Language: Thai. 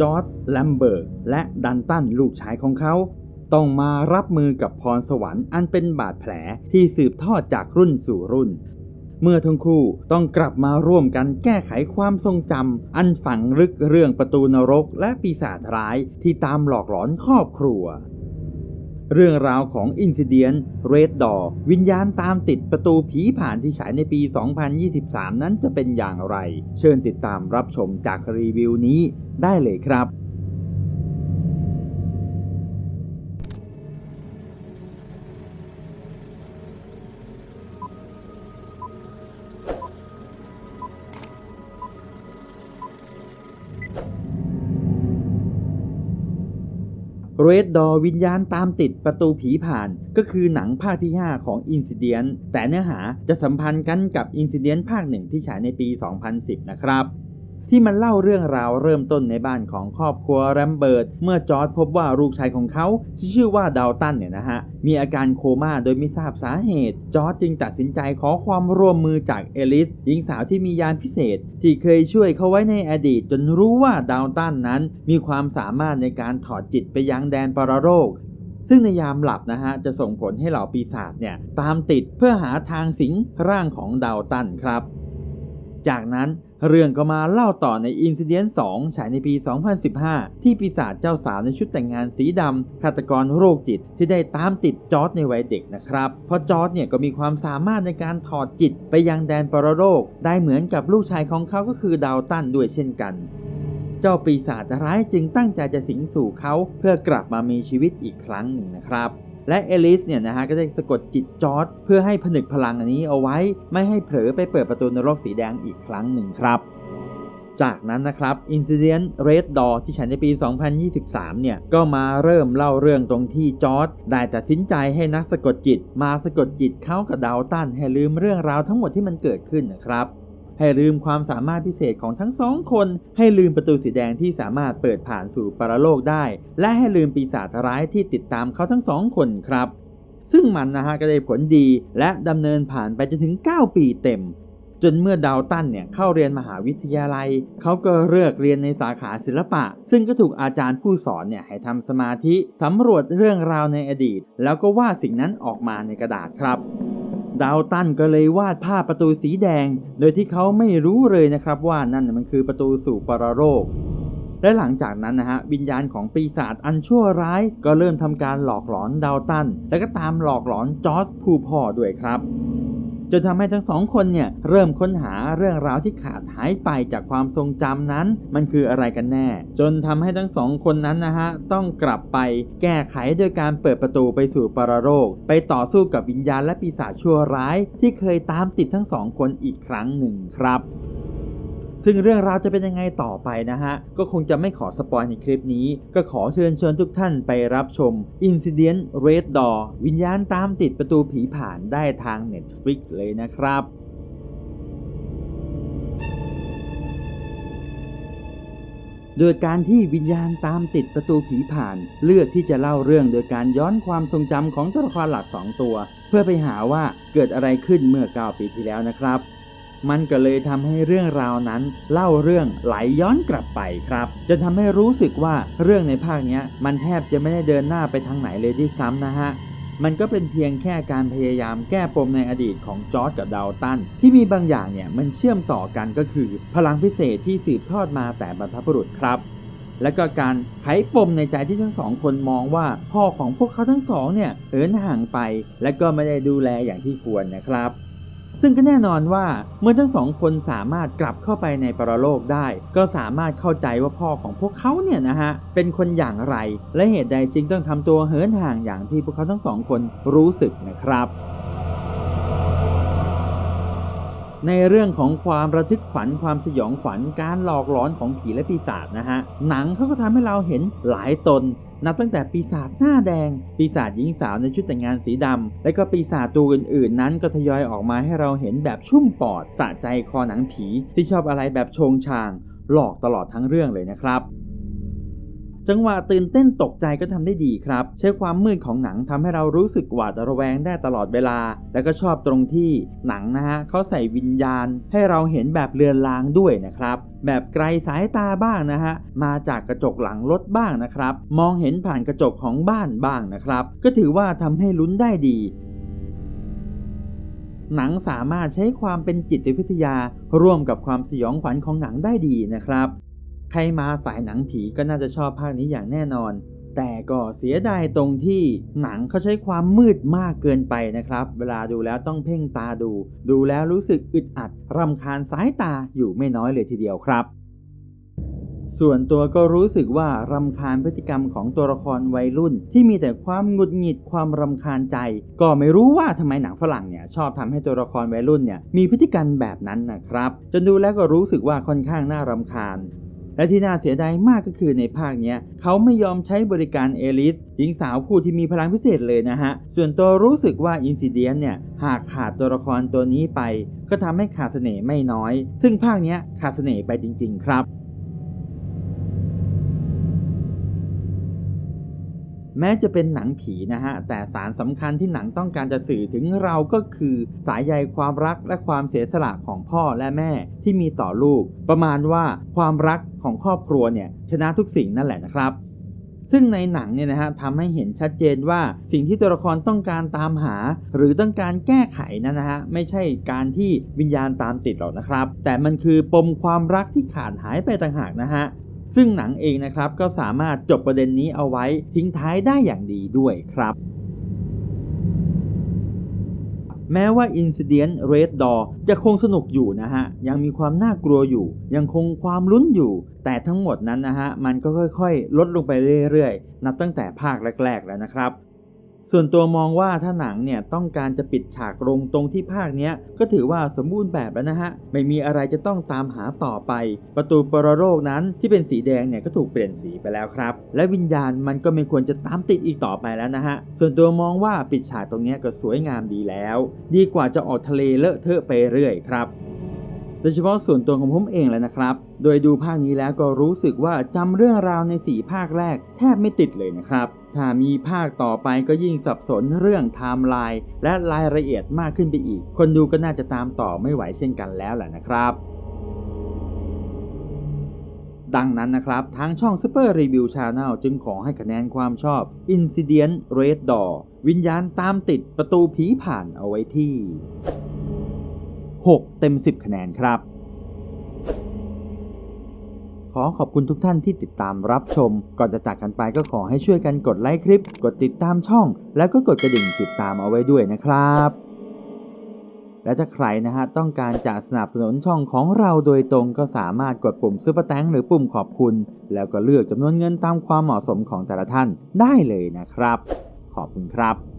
จอร์ดแลมเบิร์กและดันตันลูกชายของเขา ต้องมารับมือกับพรสวรรค์อันเป็นบาดแผลที่สืบทอดจากรุ่นสู่รุ่น เมื่อทั้งคู่ต้องกลับมาร่วมกันแก้ไขความทรงจำอันฝังลึกเรื่องประตูนรกและปีศาจร้ายที่ตามหลอกหลอนครอบครัว เรื่องราวของ Insidious Red Door วิญญาณตามติดประตูผีผ่านที่ฉายในปี 2023 นั้นจะเป็นอย่างไร เชิญติดตามรับชมจากรีวิวนี้ได้เลยครับ เรดดอวิญญาณตามติดประตูผีผ่าน ก็คือหนังภาคที่ 5 ของ Insidious แต่เนื้อหาจะสัมพันธ์กันกับ Insidious ภาคหนึ่งที่ฉายในปี 2010 นะครับ ที่มันเล่าเรื่องราวเริ่มต้นในบ้านของครอบครัวแรมเบิร์ตเมื่อจอร์ดพบว่าลูกชายของเขาที่ชื่อว่าดาวตันเนี่ยนะฮะมีอาการโคม่าโดยไม่ทราบสาเหตุ จอร์ดจึงตัดสินใจขอความร่วมมือจากเอลิสหญิงสาวที่มียานพิเศษ ที่เคยช่วยเขาไว้ในอดีต จนรู้ว่าดาวตันนั้น มีความสามารถในการถอดจิตไปยังแดนปรโลกซึ่งในยามหลับนะฮะจะส่งผลให้เหล่าปีศาจเนี่ยตามติดเพื่อหาทางสิงร่างของดาวตันครับ จากนั้น เรื่องก็มาเล่าต่อใน Incident 2 ฉายในปี 2015 ที่ปีศาจเจ้าสาวในชุดแต่งงานสีดำฆาตกรโรคจิตที่ได้ตามติดจอร์ดในวัยเด็กนะครับ เพราะจอร์ดเนี่ยก็มีความสามารถในการถอดจิตไปยังแดนปรโลก ได้เหมือนกับลูกชายของเขาก็คือดาวตันด้วยเช่นกันเจ้าปีศาจร้ายจึงตั้งใจจะสิงสู่เขาเพื่อกลับมามีชีวิตอีกครั้งหนึ่งนะครับ และเอลิสเนี่ยนะฮะก็ได้สะกดจิตจอร์ดเพื่อให้ผนึกพลังอันนี้เอาไว้ไม่ให้เผลอไปเปิดประตูนรกสีแดงอีกครั้งหนึ่งครับจากนั้นนะครับ Incident Red Door ที่ฉายในปี 2023 เนี่ย ก็มาเริ่มเล่าเรื่องตรงที่จอร์ดได้ตัดสินใจให้นักสะกดจิต มาสะกดจิตเขากับดาวตันให้ลืมเรื่องราวทั้งหมดที่มันเกิดขึ้นนะครับ ให้ลืมความสามารถพิเศษของทั้งสองคน ให้ลืมประตูสีแดงที่สามารถเปิดผ่านสู่ปรโลกได้ และให้ลืมปีศาจร้ายที่ติดตามเขาทั้งสองคนครับ ซึ่งมันนะฮะก็ได้ผลดีและดำเนินผ่านไปจนถึง 9 ปีเต็ม จนเมื่อดาวตันเนี่ยเข้าเรียนมหาวิทยาลัย เขาก็เลือกเรียนในสาขาศิลปะ ซึ่งก็ถูกอาจารย์ผู้สอนเนี่ยให้ทำสมาธิสำรวจเรื่องราวในอดีต แล้วก็วาดสิ่งนั้นออกมาในกระดาษครับ ดาวตันก็เลยวาดภาพประตูสีแดง โดยที่เขาไม่รู้เลยนะครับว่านั่นมันคือประตูสู่ปรโลกและหลังจากนั้นนะฮะวิญญาณของปีศาจอันชั่วร้าย ก็เริ่มทำการหลอกหลอนดาวตัน และก็ตามหลอกหลอนจอร์จผู้พ่อด้วยครับ จนทำให้ทั้งสองคนเนี่ยเริ่มค้นหาเรื่องราวที่ขาดหายไปจากความทรงจำนั้น มันคืออะไรกันแน่ จนทำให้ทั้งสองคนนั้นนะฮะต้องกลับไปแก้ไขโดยการเปิดประตูไปสู่ปรโลกไปต่อสู้กับวิญญาณและปีศาจชั่วร้าย ที่เคยตามติดทั้งสองคนอีกครั้งหนึ่งครับ ซึ่งเรื่องราวจะเป็นยังไงต่อไปนะฮะ ก็คงจะไม่ขอสปอยในคลิปนี้ ก็ขอเชิญชวนทุกท่านไปรับชม Incident Red Door วิญญาณตามติดประตูผีผ่านได้ทาง Netflix เลยนะครับโดยการที่วิญญาณตามติดประตูผีผ่าน เลือกที่จะเล่าเรื่องโดยการย้อนความทรงจำของตัวละครหลัก 2 ตัว เพื่อไปหาว่าเกิดอะไรขึ้นเมื่อ 9 ปีที่แล้วนะครับ มันก็เลยทำให้เรื่องราวนั้นเล่าเรื่องไหลย้อนกลับไปครับ จะทำให้รู้สึกว่าเรื่องในภาคนี้มันแทบจะไม่ได้เดินหน้าไปทางไหนเลยที่ซ้ำนะฮะมันก็เป็นเพียงแค่การพยายามแก้ปมในอดีตของจอร์ดกับดาวตัน ที่มีบางอย่างเนี่ยมันเชื่อมต่อกันก็คือ พลังพิเศษที่สืบทอดมาแต่บรรพบุรุษครับ และก็การไขปมในใจที่ทั้งสองคนมองว่าพ่อของพวกเขาทั้งสองเนี่ยเอินห่างไป และก็ไม่ได้ดูแลอย่างที่ควรนะครับ ซึ่งก็แน่นอนว่าเมื่อทั้งสองคนสามารถกลับเข้าไปในปรโลกได้ ก็สามารถเข้าใจว่าพ่อของพวกเขาเนี่ยนะฮะเป็นคนอย่างไร และเหตุใดจึงต้องทำตัวเหินห่างอย่างที่พวกเขาทั้งสองคนรู้สึกนะครับในเรื่องของความระทึกขวัญความสยองขวัญการหลอกหลอนของผีและปีศาจนะฮะ หนังเขาก็ทำให้เราเห็นหลายตน นับตั้งแต่ปีศาจหน้าแดง ปีศาจหญิงสาวในชุดแต่งงานสีดำและก็ปีศาจตัวอื่นๆ นั้นก็ทยอยออกมาให้เราเห็นแบบชุ่มปอดสะใจคอหนังผีที่ชอบอะไรแบบโชงชาง หลอกตลอดทั้งเรื่องเลยนะครับ จังหวะตื่นเต้นตกใจก็ทำได้ดีครับ ใช้ความมืดของหนังทำให้เรารู้สึกหวาดระแวงได้ตลอดเวลา แล้วก็ชอบตรงที่หนังนะฮะเขาใส่วิญญาณ ให้เราเห็นแบบเลือนลางด้วยนะครับ แบบไกลสายตาบ้างนะฮะมาจากกระจกหลังรถบ้างนะครับ มองเห็นผ่านกระจกของบ้านบ้างนะครับ ก็ถือว่าทำให้ลุ้นได้ดีหนังสามารถใช้ความเป็นจิตวิทยา ร่วมกับความสยองขวัญของหนังได้ดีนะครับ ใครมาสายหนังผีก็น่าจะชอบภาคนี้อย่างแน่นอน แต่ก็เสียดายตรงที่หนังเขาใช้ความมืดมากเกินไปนะครับ เวลาดูแล้วต้องเพ่งตาดู ดูแล้วรู้สึกอึดอัดรำคาญสายตาอยู่ไม่น้อยเลยทีเดียวครับส่วนตัวก็รู้สึกว่ารำคาญพฤติกรรมของตัวละครวัยรุ่น ที่มีแต่ความหงุดหงิดความรำคาญใจ ก็ไม่รู้ว่าทำไมหนังฝรั่งเนี่ยชอบทำให้ตัวละครวัยรุ่นเนี่ยมีพฤติกรรมแบบนั้นนะครับ จนดูแล้วก็รู้สึกว่าค่อนข้างน่ารำคาญ และที่น่าเสียดายมากก็คือในภาคเนี้ยเขาไม่ยอมใช้บริการเอลิสหญิงสาวผู้ที่มีพลังพิเศษเลยนะฮะ ส่วนตัวรู้สึกว่าอินซิเดียนเนี่ยหากขาดตัวละครตัวนี้ไป ก็ทำให้ขาดเสน่ห์ไม่น้อย ซึ่งภาคเนี้ยขาดเสน่ห์ไปจริง ๆ ครับ แม้จะเป็นหนังผีนะฮะ แต่สารสำคัญที่หนังต้องการจะสื่อถึงเราก็คือสายใยความรักและความเสียสละของพ่อและแม่ที่มีต่อลูก ประมาณว่าความรักของครอบครัวเนี่ยชนะทุกสิ่งนั่นแหละนะครับซึ่งในหนังเนี่ยนะฮะทำให้เห็นชัดเจนว่าสิ่งที่ตัวละครต้องการตามหา หรือต้องการแก้ไขนั้นนะฮะไม่ใช่การที่วิญญาณตามติดหรอกนะครับ แต่มันคือปมความรักที่ขาดหายไปต่างหากนะฮะ ซึ่งหนังเองนะครับก็สามารถจบประเด็นนี้เอาไว้ทิ้งท้ายได้อย่างดีด้วยครับแม้ว่า Incident Red Door จะคงสนุกอยู่นะฮะ ยังมีความน่ากลัวอยู่ ยังคงความลุ้นอยู่ แต่ทั้งหมดนั้นนะฮะ มันก็ค่อยๆ ลดลงไปเรื่อยๆ นับตั้งแต่ภาคแรกๆ แล้วนะครับ ส่วนตัวมองว่าถ้าหนังเนี่ยต้องการจะปิดฉากลงตรงที่ภาคเนี้ยก็ถือว่าสมบูรณ์แบบแล้วนะฮะ ไม่มีอะไรจะต้องตามหาต่อไป ประตูปรโลกนั้นที่เป็นสีแดงเนี่ยก็ถูกเปลี่ยนสีไปแล้วครับ และวิญญาณมันก็ไม่ควรจะตามติดอีกต่อไปแล้วนะฮะ ส่วนตัวมองว่าปิดฉากตรงเนี้ยก็สวยงามดีแล้ว ดีกว่าจะออกทะเลเลอะเทอะไปเรื่อยครับโดยเฉพาะส่วนตัวของผมเองเลยนะครับ โดยดูภาคนี้แล้วก็รู้สึกว่าจำเรื่องราวใน4ภาคแรก แทบไม่ติดเลยนะครับ ถ้ามีภาคต่อไปก็ยิ่งสับสนเรื่องไทม์ไลน์และรายละเอียดมากขึ้นไปอีก คนดูก็น่าจะตามต่อไม่ไหวเช่นกันแล้วแหละนะครับดังนั้นนะครับทางช่อง Super Review Channel จึงขอให้คะแนนความชอบ Incident Red Door วิญญาณตามติดประตูผีผ่านเอาไว้ที่ 6 เต็ม 10 คะแนนครับ ขอขอบคุณทุกท่านที่ติดตามรับชม ก่อนจะจากกันไปก็ขอให้ช่วยกันกดไลค์คลิป กดติดตามช่อง แล้วก็กดกระดิ่งติดตามเอาไว้ด้วยนะครับ และถ้าใครนะฮะต้องการจะสนับสนุนช่องของเราโดยตรงก็สามารถกดปุ่มซุปเปอร์แตงหรือปุ่มขอบคุณ แล้วก็เลือกจำนวนเงินตามความเหมาะสมของแต่ละท่านได้เลยนะครับ ขอบคุณครับ